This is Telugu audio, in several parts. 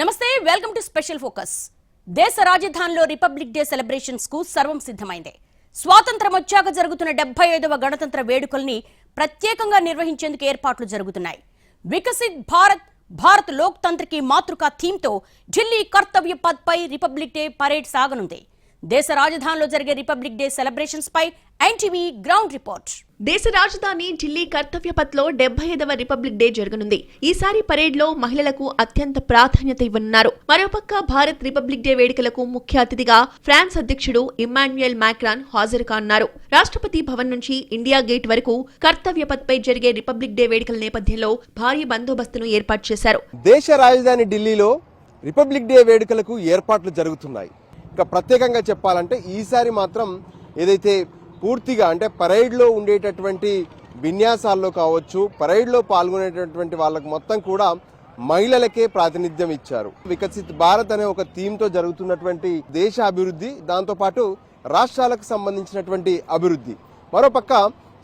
నమస్తే వెల్కమ్ టు స్పెషల్ ఫోకస్. దేశ రాజధానిలో రిపబ్లిక్ డే సెలబ్రేషన్స్కు సర్వం సిద్ధమైంది. స్వాతంత్రం వచ్చాక జరుగుతున్న డెబ్బై ఐదవ గణతంత్ర వేడుకల్ని ప్రత్యేకంగా నిర్వహించేందుకు ఏర్పాట్లు జరుగుతున్నాయి. వికసిత్ భారత్ భారత్ లోక్తంత్రకి మాతృక థీమ్తో ఢిల్లీ కర్తవ్య పై రిపబ్లిక్ డే పరేడ్ సాగనుంది. దేశ రాజధానిలో జరిగే రిపబ్లిక్ డే సెలబ్రేషన్స్ పై ఎన్టీవీ గ్రౌండ్ రిపోర్ట్. దేశ రాజధాని ఢిల్లీ కర్తవ్యపథ్లో డెబ్బై ఐదవ రిపబ్లిక్ డే జరగనుంది. ఈసారి పరేడ్లో మహిళలకు అత్యంత ప్రాధాన్యత ఇవ్వనున్నారు. మరోపక్క భారత్ రిపబ్లిక్ డే వేడుకలకు ముఖ్య అతిథిగా ఫ్రాన్స్ అధ్యక్షుడు ఇమ్మాన్యుయల్ మాక్రాన్ హాజరు కానున్నారు. రాష్ట్రపతి భవన్ నుంచి ఇండియా గేట్ వరకు కర్తవ్యపథపై జరిగే రిపబ్లిక్ డే వేడుకల నేపథ్యంలో భారీ బందోబస్తును ఏర్పాటు చేశారు. దేశ రాజధాని ఢిల్లీలో రిపబ్లిక్ డే వేడుకలకు ఏర్పాట్లు జరుగుతున్నాయి. ఇక ప్రత్యేకంగా చెప్పాలంటే ఈసారి మాత్రం ఏదైతే పూర్తిగా అంటే పరైడ్లో ఉండేటటువంటి విన్యాసాల్లో కావచ్చు పరైడ్లో పాల్గొనేటటువంటి వాళ్ళకు మొత్తం కూడా మహిళలకే ప్రాతినిధ్యం ఇచ్చారు. వికసిత్ భారత్ అనే ఒక థీమ్తో జరుగుతున్నటువంటి దేశ అభివృద్ధి దాంతోపాటు రాష్ట్రాలకు సంబంధించినటువంటి అభివృద్ధి. మరోపక్క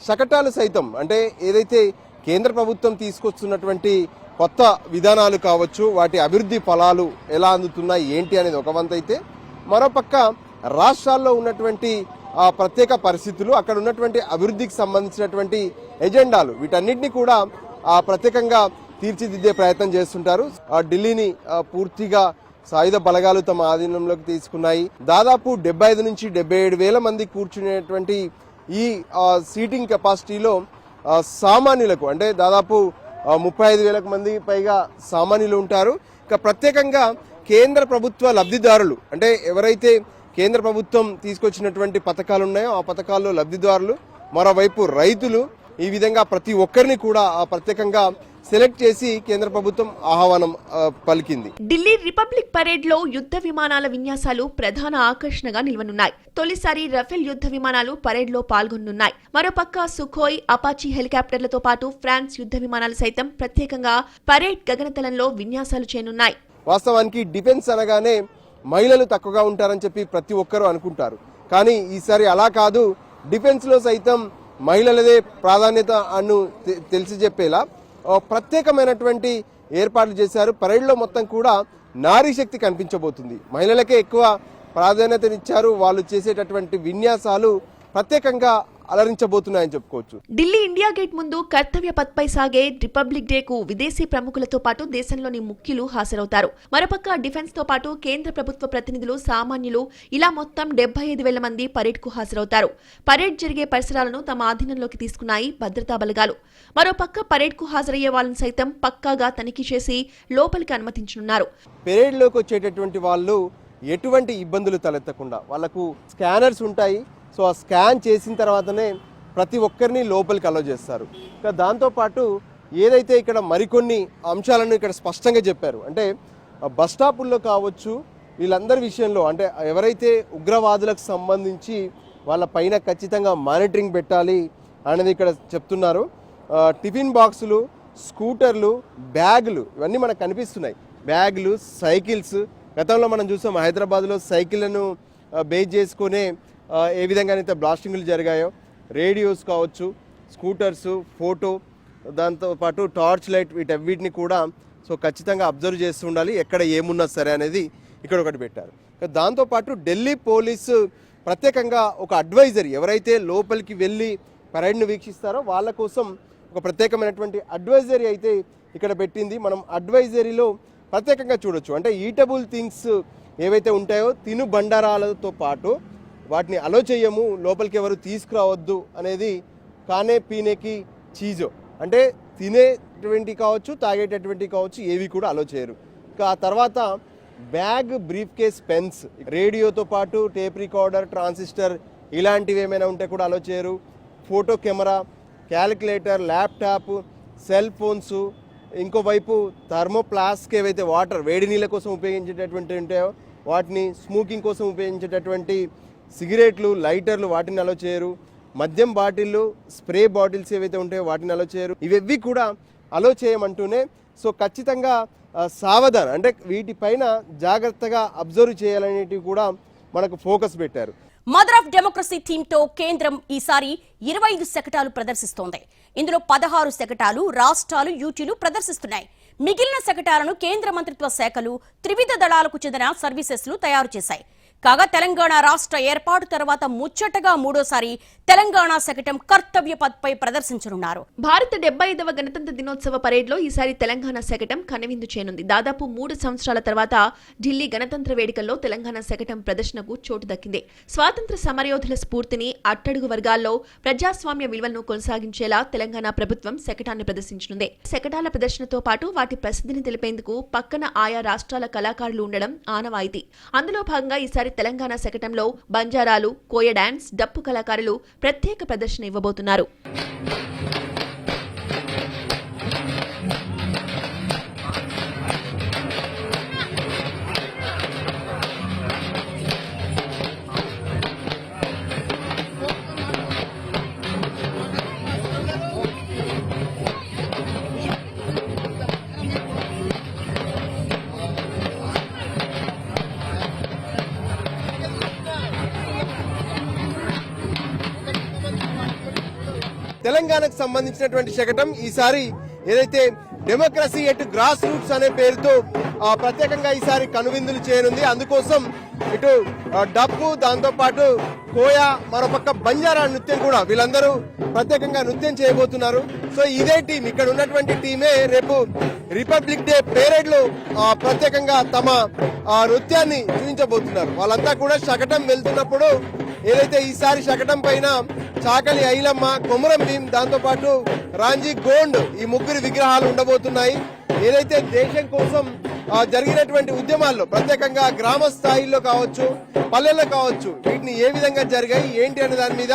శకటాలు సైతం అంటే ఏదైతే కేంద్ర ప్రభుత్వం తీసుకొస్తున్నటువంటి కొత్త విధానాలు కావచ్చు వాటి అభివృద్ధి ఫలాలు ఎలా అందుతున్నాయి ఏంటి అనేది ఒక వంత అయితే మరోపక్క రాష్ట్రాల్లో ఉన్నటువంటి ప్రత్యేక పరిస్థితులు అక్కడ ఉన్నటువంటి అభివృద్ధికి సంబంధించినటువంటి ఎజెండాలు వీటన్నిటిని కూడా ప్రత్యేకంగా తీర్చిదిద్దే ప్రయత్నం చేస్తుంటారు. ఢిల్లీని పూర్తిగా సాయుధ బలగాలు తమ ఆధీనంలోకి తీసుకున్నాయి. దాదాపు డెబ్బై ఐదు నుంచి డెబ్బై ఏడు వేల మంది కూర్చునేటువంటి ఈ సీటింగ్ కెపాసిటీలో సామాన్యులకు అంటే దాదాపు ముప్పై ఐదు వేలకు మంది పైగా సామాన్యులు ఉంటారు. ఇక ప్రత్యేకంగా కేంద్ర ప్రభుత్వ లబ్ధిదారులు అంటే ఎవరైతే కేంద్ర ప్రభుత్వం తీసుకొచ్చినటువంటి పథకాలు ఉన్నాయో ఆ పథకాల్లో లబ్ధిదారులు మరోవైపు రైతులు ఈ విధంగా ప్రతి ఒక్కరిని కూడా ఆ ప్రత్యేకంగా సెలెక్ట్ చేసి కేంద్ర ప్రభుత్వం ఆహ్వానం పలికింది. ఢిల్లీ రిపబ్లిక్ పరేడ్లో యుద్ధ విమానాల విన్యాసాలు ప్రధాన ఆకర్షణగా నిలవనున్నాయి. తొలిసారి రఫేల్ యుద్ధ విమానాలు పరేడ్లో పాల్గొనున్నాయి మరోపక్క సుఖోయ్ అపాచీ హెలికాప్టర్లతో పాటు ఫ్రాన్స్ యుద్ధ విమానాలు సైతం ప్రత్యేకంగా పరేడ్ గగనతలంలో విన్యాసాలు చేయనున్నాయి. వాస్తవానికి డిఫెన్స్ అనగానే మహిళలు తక్కువగా ఉంటారని చెప్పి ప్రతి ఒక్కరూ అనుకుంటారు. కానీ ఈసారి అలా కాదు. డిఫెన్స్లో సైతం మహిళలదే ప్రాధాన్యత అను తెలిసి చెప్పేలా ప్రత్యేకమైనటువంటి ఏర్పాట్లు చేశారు. పరేడ్లో మొత్తం కూడా నారీ శక్తి కనిపించబోతుంది. మహిళలకే ఎక్కువ ప్రాధాన్యతనిచ్చారు. వాళ్ళు చేసేటటువంటి విన్యాసాలు ప్రత్యేకంగా అలరించబోతున్నాయని చెప్పుకోవచ్చు. ఢిల్లీ ఇండియా గేట్ ముందు కర్తవ్య పథ్పై సాగే రిపబ్లిక్ డే కు విదేశీ ప్రముఖులతో పాటు దేశంలోని ముఖ్యులు హాజరవుతారు. మరోపక్క డిఫెన్స్తో పాటు కేంద్ర ప్రభుత్వ ప్రతినిధులు సామాన్యులు ఇలా మొత్తం డెబ్బై ఐదు వేల మంది పరేడ్కు హాజరవుతారు. పరేడ్ జరిగే పరిసరాలను తమ ఆధీనంలోకి తీసుకున్నాయి భద్రతా బలగాలు. మరోపక్క పరేడ్కు హాజరయ్యే వాళ్ళని సైతం పక్కాగా తనిఖీ చేసి లోపలికి అనుమతించనున్నారు. పెరేడ్లోకి వచ్చేటటువంటి వాళ్ళు ఎటువంటి ఇబ్బందులు తలెత్తకుండా వాళ్ళకు స్కానర్స్ ఉంటాయి సో ఆ స్కాన్ చేసిన తర్వాతనే ప్రతి ఒక్కరిని లోపలికి అలో చేస్తారు. ఇంకా దాంతోపాటు ఏదైతే ఇక్కడ మరికొన్ని అంశాలను ఇక్కడ స్పష్టంగా చెప్పారు అంటే బస్ స్టాపుల్లో కావచ్చు వీళ్ళందరి విషయంలో అంటే ఎవరైతే ఉగ్రవాదులకు సంబంధించి వాళ్ళ పైన ఖచ్చితంగా మానిటరింగ్ పెట్టాలి అనేది ఇక్కడ చెప్తున్నారు. టిఫిన్ బాక్సులు స్కూటర్లు బ్యాగులు ఇవన్నీ మనకు కనిపిస్తున్నాయి. బ్యాగులు సైకిల్స్ గతంలో మనం చూసాం హైదరాబాద్లో సైకిళ్ళను బేస్ చేసుకునే ఏ విధంగానైతే బ్లాస్టింగ్లు జరిగాయో రేడియోస్ కావచ్చు స్కూటర్స్ ఫోటో దాంతోపాటు టార్చ్ లైట్ వీటన్నిటిని కూడా సో ఖచ్చితంగా అబ్జర్వ్ చేస్తూ ఉండాలి ఎక్కడ ఏమున్నా సరే అనేది ఇక్కడ ఒకటి పెట్టారు. దాంతోపాటు ఢిల్లీ పోలీసు ప్రత్యేకంగా ఒక అడ్వైజరీ ఎవరైతే లోపలికి వెళ్ళి పరేడ్ను వీక్షిస్తారో వాళ్ళ కోసం ఒక ప్రత్యేకమైనటువంటి అడ్వైజరీ అయితే ఇక్కడ పెట్టింది. మనం అడ్వైజరీలో ప్రత్యేకంగా చూడొచ్చు. అంటే ఈటబుల్ థింగ్స్ ఏవైతే ఉంటాయో తిను బండారాలతో పాటు వాటిని అలో చేయము లోపలికి ఎవరు తీసుకురావద్దు అనేది కానే పీనేకి చీజో. అంటే తినేటువంటి కావచ్చు తాగేటటువంటి కావచ్చు ఏవి కూడా అలో చేయరు. ఆ తర్వాత బ్యాగ్ బ్రీఫ్ కేస్ పెన్స్ రేడియోతో పాటు టేప్ రికార్డర్ ట్రాన్సిస్టర్ ఇలాంటివి ఏమైనా ఉంటే కూడా అలో చేయరు. Photo camera calculator laptop cell phones ఇంకోవైపు థర్మోప్లాస్క్ ఏవైతే వాటర్ వేడి నీళ్ళ కోసం ఉపయోగించేటటువంటి ఉంటాయో వాటిని స్మోకింగ్ కోసం ఉపయోగించేటటువంటి సిగరెట్లు లైటర్లు వాటిని అలో చేయరు. మద్యం బాటిళ్ళు స్ప్రే బాటిల్స్ ఏవైతే ఉంటాయో వాటిని అలో చేయరు. ఇవెవ్వి కూడా అలో చేయమంటూనే సో ఖచ్చితంగా ఆ, సావధానం అంటే వీటిపైన జాగ్రత్తగా అబ్జర్వ్ చేయాలనేటివి కూడా మనకు ఫోకస్ పెట్టారు. మదర్ ఆఫ్ డెమోక్రసీ థీమ్తో కేంద్రం ఈసారి ఇరవై ఐదు శకటాలు ప్రదర్శిస్తోంది. ఇందులో పదహారు శకటాలు రాష్ట్రాలు యూటీలు ప్రదర్శిస్తున్నాయి. మిగిలిన శకటాలను కేంద్ర మంత్రిత్వ శాఖలు త్రివిధ దళాలకు చెందిన సర్వీసెస్లు తయారు చేశాయి. కాగా తెలంగాణ రాష్ట్ర ఏర్పాటు తర్వాత ముచ్చటగా మూడోసారి తెలంగాణ శకటం కర్తవ్య పథ్పై ప్రదర్శించనున్నారు. భారత డెబ్బై ఐదవ గణతంత్ర దినోత్సవ పరేడ్లో ఈసారి తెలంగాణ శకటం కనువిందు చేయనుంది. దాదాపు మూడు సంవత్సరాల తర్వాత ఢిల్లీ గణతంత్ర వేడుకల్లో తెలంగాణ శకటం ప్రదర్శనకు చోటు దక్కింది. స్వాతంత్ర సమరయోధుల స్ఫూర్తిని అట్టడుగు వర్గాల్లో ప్రజాస్వామ్య విలువలను కొనసాగించేలా తెలంగాణ ప్రభుత్వం శకటాన్ని ప్రదర్శించనుంది. శకటాల ప్రదర్శనతో పాటు వాటి ప్రసిద్ధిని తెలిపేందుకు పక్కన ఆయా రాష్ట్రాల కళాకారులు ఉండడం ఆనవాయితీ. అందులో భాగంగా ఈసారి తెలంగాణ శకటంలో బంజారాలు కోయ డాన్స్ డప్పు కళాకారులు ప్రత్యేక ప్రదర్శన ఇవ్వబోతున్నారు. తెలంగాణకు సంబంధించినటువంటి శకటం ఈసారి ఏదైతే డెమోక్రసీ ఎట్ గ్రాస్ రూట్స్ అనే పేరుతో ఆ, ప్రత్యేకంగా ఈసారి కనువిందులు చేయనుంది. అందుకోసం ఇటు డప్పు దాంతోపాటు కోయ మరోపక్క బంజారా నృత్యం కూడా వీళ్ళందరూ ప్రత్యేకంగా నృత్యం చేయబోతున్నారు. సో ఇదే టీం ఇక్కడ ఉన్నటువంటి టీమే రేపు రిపబ్లిక్ డే పేరేడ్లో ఆ, ప్రత్యేకంగా తమ ఆ, నృత్యాన్ని చూపించబోతున్నారు. వాళ్ళంతా కూడా శకటం వెళ్తున్నప్పుడు ఏదైతే ఈసారి శకటం పైన చాకలి ఐలమ్మ కొమరం భీం దాంతోపాటు రాంజీ గోండ్ ఈ ముగ్గురు విగ్రహాలు ఉండబోతున్నాయి. ఏదైతే దేశం కోసం జరిగినటువంటి ఉద్యమాల్లో ప్రత్యేకంగా గ్రామ స్థాయిలో కావచ్చు పల్లెల్లో కావచ్చు వీటిని ఏ విధంగా జరిగాయి ఏంటి అనే దాని మీద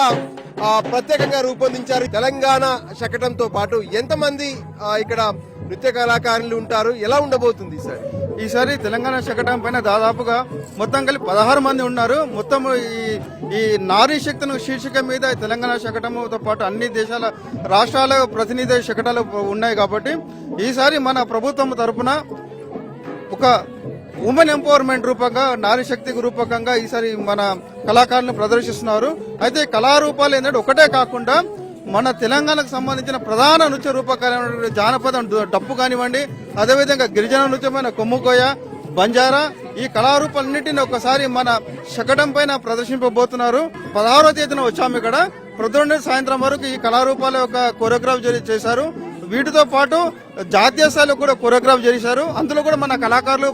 ప్రత్యేకంగా రూపొందించారు. తెలంగాణ శకటంతో పాటు ఎంతమంది ఇక్కడ నృత్య కళాకారులు ఉంటారు ఎలా ఉండబోతుంది సార్? ఈసారి తెలంగాణ శకటం పైన దాదాపుగా మొత్తం కలిపి పదహారు మంది ఉన్నారు. మొత్తం ఈ ఈ నారీ శక్తిని శీర్షిక మీద తెలంగాణ శకటంతో పాటు అన్ని దేశాల రాష్ట్రాల ప్రతినిధి శకటాలు ఉన్నాయి కాబట్టి ఈసారి మన ప్రభుత్వం తరపున ఒక ఉమెన్ ఎంపవర్మెంట్ రూపంగా నారీ శక్తికి రూపకంగా ఈసారి మన కళాకారులను ప్రదర్శిస్తున్నారు. అయితే కళారూపాలు ఏంటంటే ఒకటే కాకుండా మన తెలంగాణకు సంబంధించిన ప్రధాన నృత్య రూపకాలైన జానపదం డప్పు కానివ్వండి అదేవిధంగా గిరిజన నృత్యమైన కొమ్ముకోయ బంజారా ఈ కళారూపాలన్నింటినీ ఒకసారి మన శకటం పైన ప్రదర్శింపబోతున్నారు. పదహారో తేదీన వచ్చాము ఇక్కడ. ప్రొద్దున సాయంత్రం వరకు ఈ కళారూపాల యొక్క కొరియోగ్రాఫ్ చేశారు. వీటితో పాటు జాతీయ స్థాయిలో కూడా కొరియోగ్రాఫ్ చేశారు. అందులో కూడా మన కళాకారులు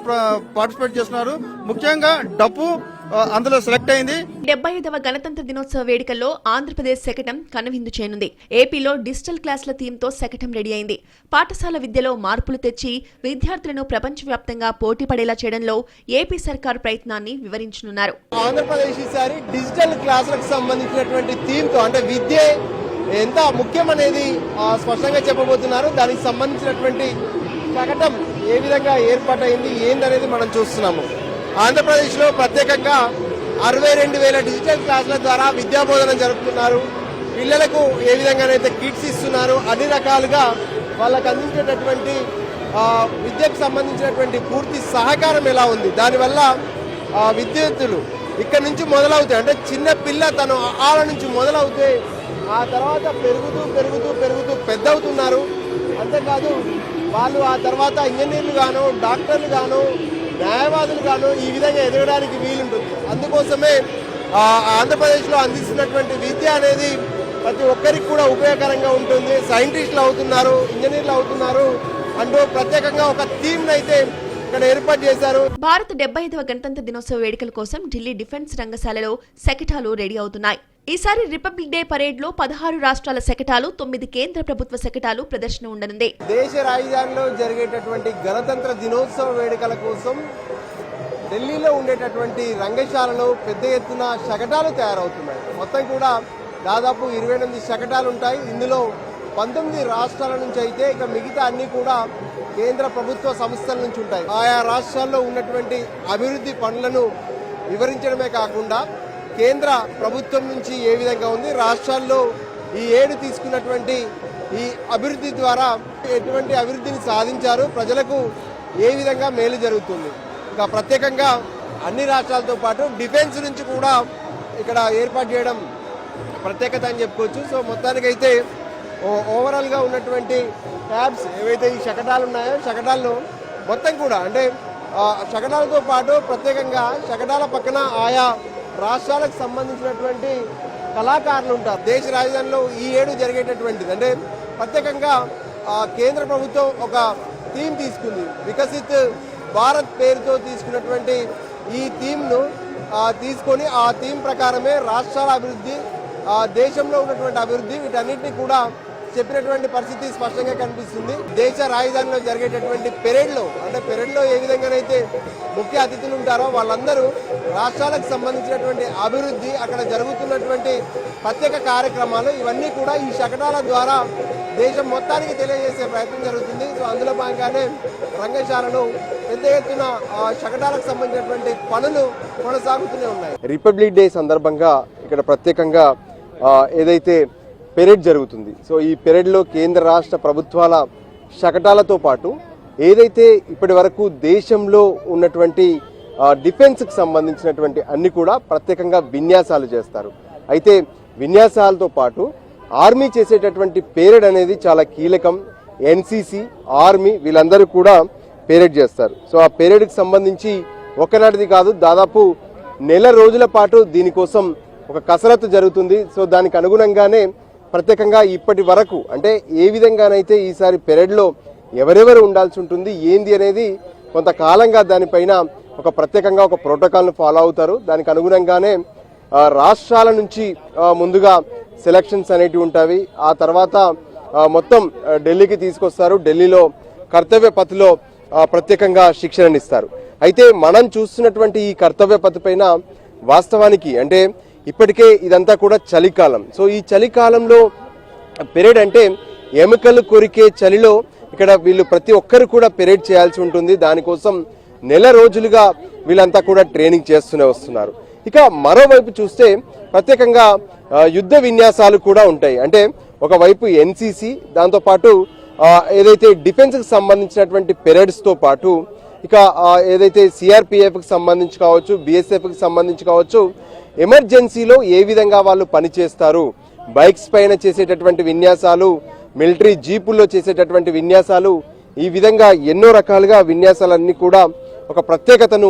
పార్టిసిపేట్ చేస్తున్నారు. ముఖ్యంగా డప్పు అందులో సెలెక్ట్ అయింది. డెబ్బై ఐదవ గణతంత్ర దినోత్సవ వేడుకల్లో ఆంధ్రప్రదేశ్ శకటం కనువిందు చేయనుంది ఏపీలో డిజిటల్ క్లాసుల థీమ్తో శకటం రెడీ అయింది. పాఠశాల విద్యలో మార్పులు తెచ్చి విద్యార్థులను ప్రపంచవ్యాప్తంగా పోటీ పడేలా చేయడంలో ఏపీ సర్కారు ప్రయత్నాన్ని వివరించనున్నారు. ఆంధ్రప్రదేశ్ ఈసారి డిజిటల్ క్లాసులకు సంబంధించినటువంటి థీమ్తో అంటే విద్య ఎంత ముఖ్యం అనేది ఆ, స్పష్టంగా చెప్పబోతున్నారు. దానికి సంబంధించినటువంటి శకటం ఏ విధంగా ఏర్పాటైంది ఏందనేది మనం చూస్తున్నాము. ఆంధ్రప్రదేశ్లో ప్రత్యేకంగా అరవై రెండు వేల డిజిటల్ క్లాసుల ద్వారా విద్యా బోధన జరుపుతున్నారు పిల్లలకు ఏ విధంగానైతే కిట్స్ ఇస్తున్నారు అన్ని రకాలుగా వాళ్ళకు అందించేటటువంటి విద్యకు సంబంధించినటువంటి పూర్తి సహకారం ఎలా ఉంది? దానివల్ల విద్యార్థులు ఇక్కడ నుంచి మొదలవుతాయి. అంటే చిన్న పిల్ల తను ఆల నుంచి మొదలవుతే ఆ తర్వాత పెరుగుతూ పెరుగుతూ పెరుగుతూ పెద్ద అవుతున్నారు అంతేకాదు వాళ్ళు ఆ తర్వాత ఇంజనీర్లు గాను డాక్టర్లు గాను న్యాయవాదులు గాను ఈ విధంగా ఎదగడానికి వీలుంటుంది. అందుకోసమే ఆంధ్రప్రదేశ్లో అందిస్తున్నటువంటి విద్య అనేది ప్రతి ఒక్కరికి కూడా ఉపయోగకరంగా ఉంటుంది. సైంటిస్టులు అవుతున్నారు ఇంజనీర్లు అవుతున్నారు. అంటూ ప్రత్యేకంగా ఒక థీమ్ అయితే ఇక్కడ ఏర్పాటు చేశారు. భారత డెబ్బై ఐదవ గణతంత్ర దినోత్సవ వేడుకల కోసం ఢిల్లీ డిఫెన్స్ రంగశాలలో శకటాలు రెడీ అవుతున్నాయి. ఈసారి రిపబ్లిక్ డే పరేడ్లో పదహారు రాష్ట్రాల శకటాలు తొమ్మిది కేంద్ర ప్రభుత్వ శకటాలు ప్రదర్శన ఉండనుంది. దేశ రాజధానిలో జరిగేటటువంటి గణతంత్ర దినోత్సవ వేడుకల కోసం ఢిల్లీలో ఉండేటటువంటి రంగశాలలో పెద్ద ఎత్తున శకటాలు తయారవుతున్నాయి. మొత్తం కూడా దాదాపు ఇరవై ఎనిమిది శకటాలు ఉంటాయి. ఇందులో పంతొమ్మిది రాష్ట్రాల నుంచి అయితే ఇక మిగతా అన్ని కూడా కేంద్ర ప్రభుత్వ సంస్థల నుంచి ఉంటాయి. ఆయా రాష్ట్రాల్లో ఉన్నటువంటి అభివృద్ధి పనులను వివరించడమే కాకుండా కేంద్ర ప్రభుత్వం నుంచి ఏ విధంగా ఉంది? రాష్ట్రాల్లో ఈ ఏడు తీసుకున్నటువంటి ఈ అభివృద్ధి ద్వారా ఎటువంటి అభివృద్ధిని సాధించారు? ప్రజలకు ఏ విధంగా మేలు జరుగుతుంది? ఇంకా ప్రత్యేకంగా అన్ని రాష్ట్రాలతో పాటు డిఫెన్స్ నుంచి కూడా ఇక్కడ ఏర్పాటు చేయడం ప్రత్యేకత అని చెప్పుకోవచ్చు. సో మొత్తానికైతే ఓవరాల్గా ఉన్నటువంటి ట్యాబ్స్ ఏవైతే ఈ శకటాలు ఉన్నాయో శకటాలను మొత్తం కూడా అంటే శకటాలతో పాటు ప్రత్యేకంగా శకటాల పక్కన ఆయా రాష్ట్రాలకు సంబంధించినటువంటి కళాకారులు ఉంటారు. దేశ రాజధానిలో ఈ ఏడు జరిగేటటువంటిది. అంటే ప్రత్యేకంగా కేంద్ర ప్రభుత్వం ఒక థీమ్ తీసుకుంది. వికసిత్ భారత్ పేరుతో తీసుకున్నటువంటి ఈ థీమ్ను తీసుకొని ఆ థీమ్ ప్రకారమే రాష్ట్రాల అభివృద్ధి దేశంలో ఉన్నటువంటి అభివృద్ధి వీటన్నిటిని కూడా చెప్పినటువంటి పరిస్థితి స్పష్టంగా కనిపిస్తుంది. దేశ రాజధానిలో జరిగేటటువంటి పెరేడ్లో అంటే పెరేడ్లో ఏ విధంగానైతే ముఖ్య అతిథులు ఉంటారో వాళ్ళందరూ రాష్ట్రాలకు సంబంధించినటువంటి అభివృద్ధి అక్కడ జరుగుతున్నటువంటి ప్రత్యేక కార్యక్రమాలు ఇవన్నీ కూడా ఈ శకటాల ద్వారా దేశం మొత్తానికి తెలియజేసే ప్రయత్నం జరుగుతుంది. సో అందులో భాగంగానే రంగశాలను పెద్ద ఎత్తున శకటాలకు సంబంధించినటువంటి పనులు కొనసాగుతూనే ఉన్నాయి. రిపబ్లిక్ డే సందర్భంగా ఇక్కడ ప్రత్యేకంగా ఏదైతే పెరేడ్ జరుగుతుంది. సో ఈ పెరేడ్లో కేంద్ర రాష్ట్ర ప్రభుత్వాల శకటాలతో పాటు ఏదైతే ఇప్పటి వరకు దేశంలో ఉన్నటువంటి డిఫెన్స్కి సంబంధించినటువంటి అన్ని కూడా ప్రత్యేకంగా విన్యాసాలు చేస్తారు. అయితే విన్యాసాలతో పాటు ఆర్మీ చేసేటటువంటి పేరేడ్ అనేది చాలా కీలకం. ఎన్సీసీ ఆర్మీ వీళ్ళందరూ కూడా పేరేడ్ చేస్తారు. సో ఆ పేరేడ్కి సంబంధించి ఒకనాటిది కాదు దాదాపు నెల రోజుల పాటు దీనికోసం ఒక కసరత్తు జరుగుతుంది. సో దానికి అనుగుణంగానే ప్రత్యేకంగా ఇప్పటి వరకు అంటే ఏ విధంగానైతే ఈసారి పెరడ్లో ఎవరెవరు ఉండాల్సి ఉంటుంది ఏంది అనేది కొంతకాలంగా దానిపైన ఒక ప్రత్యేకంగా ఒక ప్రోటోకాల్ను ఫాలో అవుతారు. దానికి అనుగుణంగానే రాష్ట్రాల నుంచి ముందుగా సెలక్షన్స్ అనేటివి ఉంటాయి. ఆ తర్వాత మొత్తం ఢిల్లీకి తీసుకొస్తారు. ఢిల్లీలో కర్తవ్య పథిలో ప్రత్యేకంగా శిక్షణనిస్తారు. అయితే మనం చూస్తున్నటువంటి ఈ కర్తవ్య పథి పైన వాస్తవానికి అంటే ఇప్పటికే ఇదంతా కూడా చలికాలం. సో ఈ చలికాలంలో పెరేడ్ అంటే ఎముకలు కొరికే చలిలో ఇక్కడ వీళ్ళు ప్రతి ఒక్కరు కూడా పెరేడ్ చేయాల్సి ఉంటుంది. దానికోసం నెల రోజులుగా వీళ్ళంతా కూడా ట్రైనింగ్ చేస్తూనే వస్తున్నారు. ఇక మరోవైపు చూస్తే ప్రత్యేకంగా యుద్ధ విన్యాసాలు కూడా ఉంటాయి. అంటే ఒకవైపు ఎన్సీసీ దాంతోపాటు ఏదైతే డిఫెన్స్కి సంబంధించినటువంటి పెరేడ్స్తో పాటు ఇక ఏదైతే సిఆర్పిఎఫ్కి సంబంధించి కావచ్చు బిఎస్ఎఫ్కి సంబంధించి కావచ్చు ఎమర్జెన్సీలో ఏ విధంగా వాళ్ళు పనిచేస్తారు బైక్స్ పైన చేసేటటువంటి విన్యాసాలు మిలిటరీ జీపుల్లో చేసేటటువంటి విన్యాసాలు ఈ విధంగా ఎన్నో రకాలుగా విన్యాసాలన్నీ కూడా ఒక ప్రత్యేకతను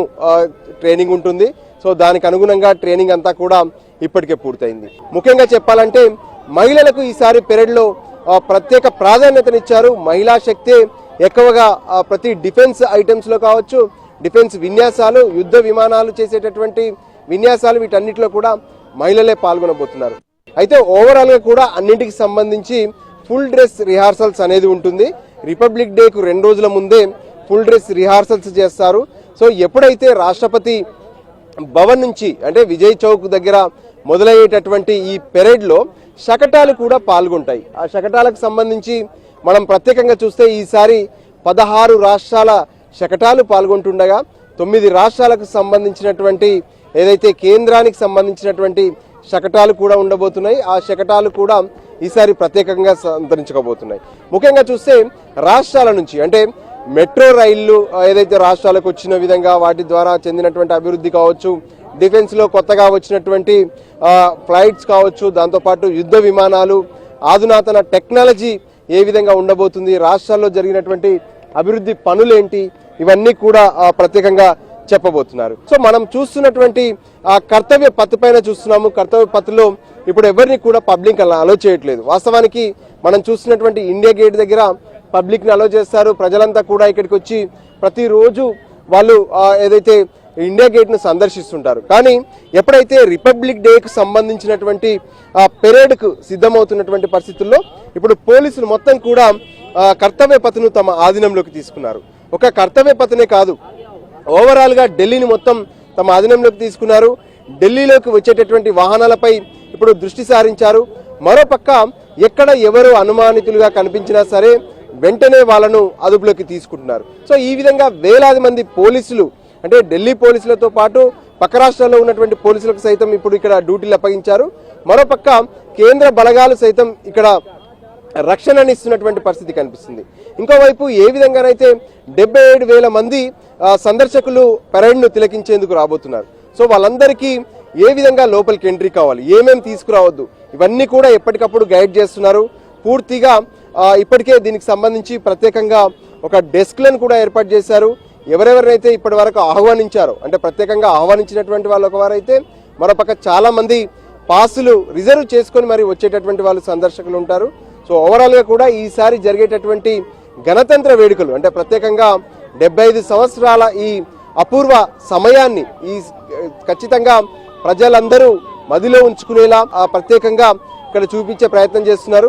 ట్రైనింగ్ ఉంటుంది. సో దానికి అనుగుణంగా ట్రైనింగ్ అంతా కూడా ఇప్పటికే పూర్తయింది. ముఖ్యంగా చెప్పాలంటే మహిళలకు ఈసారి పెరేడ్లో ప్రత్యేక ప్రాధాన్యతనిచ్చారు. మహిళా శక్తే ఎక్కువగా ప్రతి డిఫెన్స్ ఐటమ్స్లో కావచ్చు డిఫెన్స్ విన్యాసాలు యుద్ధ విమానాలు చేసేటటువంటి విన్యాసాలు వీటన్నిటిలో కూడా మహిళలే పాల్గొనబోతున్నారు. అయితే ఓవరాల్గా కూడా అన్నింటికి సంబంధించి ఫుల్ డ్రెస్ రిహార్సల్స్ అనేది ఉంటుంది. రిపబ్లిక్ డేకు రెండు రోజుల ముందే ఫుల్ డ్రెస్ రిహార్సల్స్ చేస్తారు. సో ఎప్పుడైతే రాష్ట్రపతి భవన్ నుంచి అంటే విజయ్ చౌక్ దగ్గర మొదలయ్యేటటువంటి ఈ పెరేడ్లో శకటాలు కూడా పాల్గొంటాయి. ఆ శకటాలకు సంబంధించి మనం ప్రత్యేకంగా చూస్తే ఈసారి పదహారు రాష్ట్రాల శకటాలు పాల్గొంటుండగా తొమ్మిది రాష్ట్రాలకు సంబంధించినటువంటి ఏదైతే కేంద్రానికి సంబంధించినటువంటి శకటాలు కూడా ఉండబోతున్నాయి ఆ శకటాలు కూడా ఈసారి ప్రత్యేకంగా సంతరించుకోబోతున్నాయి ముఖ్యంగా చూస్తే రాష్ట్రాల నుంచి అంటే మెట్రో రైళ్ళు ఏదైతే రాష్ట్రాలకు వచ్చిన విధంగా వాటి ద్వారా చెందినటువంటి అభివృద్ధి కావచ్చు డిఫెన్స్లో కొత్తగా వచ్చినటువంటి ఫ్లైట్స్ కావచ్చు దాంతోపాటు యుద్ధ విమానాలు ఆధునాతన టెక్నాలజీ ఏ విధంగా ఉండబోతుంది? రాష్ట్రాల్లో జరిగినటువంటి అభివృద్ధి పనులేంటి? ఇవన్నీ కూడా ప్రత్యేకంగా చెప్పబోతున్నారు. సో మనం చూస్తున్నటువంటి ఆ కర్తవ్య పత్తి పైన చూస్తున్నాము. కర్తవ్య పత్తిలో ఇప్పుడు ఎవరిని కూడా పబ్లిక్ అలా అలో చేయట్లేదు. వాస్తవానికి మనం చూస్తున్నటువంటి ఇండియా గేట్ దగ్గర పబ్లిక్ని అలో చేస్తారు. ప్రజలంతా కూడా ఇక్కడికి వచ్చి ప్రతిరోజు వాళ్ళు ఏదైతే ఇండియా గేట్ను సందర్శిస్తుంటారు. కానీ ఎప్పుడైతే రిపబ్లిక్ డేకు సంబంధించినటువంటి ఆ సిద్ధమవుతున్నటువంటి పరిస్థితుల్లో ఇప్పుడు పోలీసులు మొత్తం కూడా కర్తవ్య పథను తమ ఆధీనంలోకి తీసుకున్నారు. ఒక కర్తవ్య పథనే కాదు ఓవరాల్గా ఢిల్లీని మొత్తం తమ ఆధీనంలోకి తీసుకున్నారు. ఢిల్లీలోకి వచ్చేటటువంటి వాహనాలపై ఇప్పుడు దృష్టి సారించారు. మరోపక్క ఎక్కడ ఎవరు అనుమానితులుగా కనిపించినా సరే వెంటనే వాళ్ళను అదుపులోకి తీసుకుంటున్నారు. సో ఈ విధంగా వేలాది మంది పోలీసులు అంటే ఢిల్లీ పోలీసులతో పాటు పక్క రాష్ట్రాల్లో ఉన్నటువంటి పోలీసులకు సైతం ఇప్పుడు ఇక్కడ డ్యూటీలు అప్పగించారు. మరోపక్క కేంద్ర బలగాలు సైతం ఇక్కడ రక్షణని ఇస్తున్నటువంటి పరిస్థితి కనిపిస్తుంది. ఇంకోవైపు ఏ విధంగానైతే డెబ్బై ఏడు వేల మంది సందర్శకులు పెరేడ్ను తిలకించేందుకు రాబోతున్నారు. సో వాళ్ళందరికీ ఏ విధంగా లోపలికి ఎంట్రీ కావాలి? ఏమేమి తీసుకురావద్దు? ఇవన్నీ కూడా ఎప్పటికప్పుడు గైడ్ చేస్తున్నారు. పూర్తిగా ఇప్పటికే దీనికి సంబంధించి ప్రత్యేకంగా ఒక డెస్క్లను కూడా ఏర్పాటు చేశారు. ఎవరెవరినైతే ఇప్పటి వరకు ఆహ్వానించారో అంటే ప్రత్యేకంగా ఆహ్వానించినటువంటి వాళ్ళు ఒకవారైతే మరోపక్క చాలామంది పాసులు రిజర్వ్ చేసుకొని మరి వచ్చేటటువంటి వాళ్ళు సందర్శకులు ఉంటారు. సో ఓవరాల్గా కూడా ఈసారి జరిగేటటువంటి గణతంత్ర వేడుకలు అంటే ప్రత్యేకంగా డెబ్బై ఐదు సంవత్సరాల ఈ అపూర్వ సమయాన్ని ఈ ఖచ్చితంగా ప్రజలందరూ మదిలో ఉంచుకునేలా ఆ ప్రత్యేకంగా ఇక్కడ చూపించే ప్రయత్నం చేస్తున్నారు.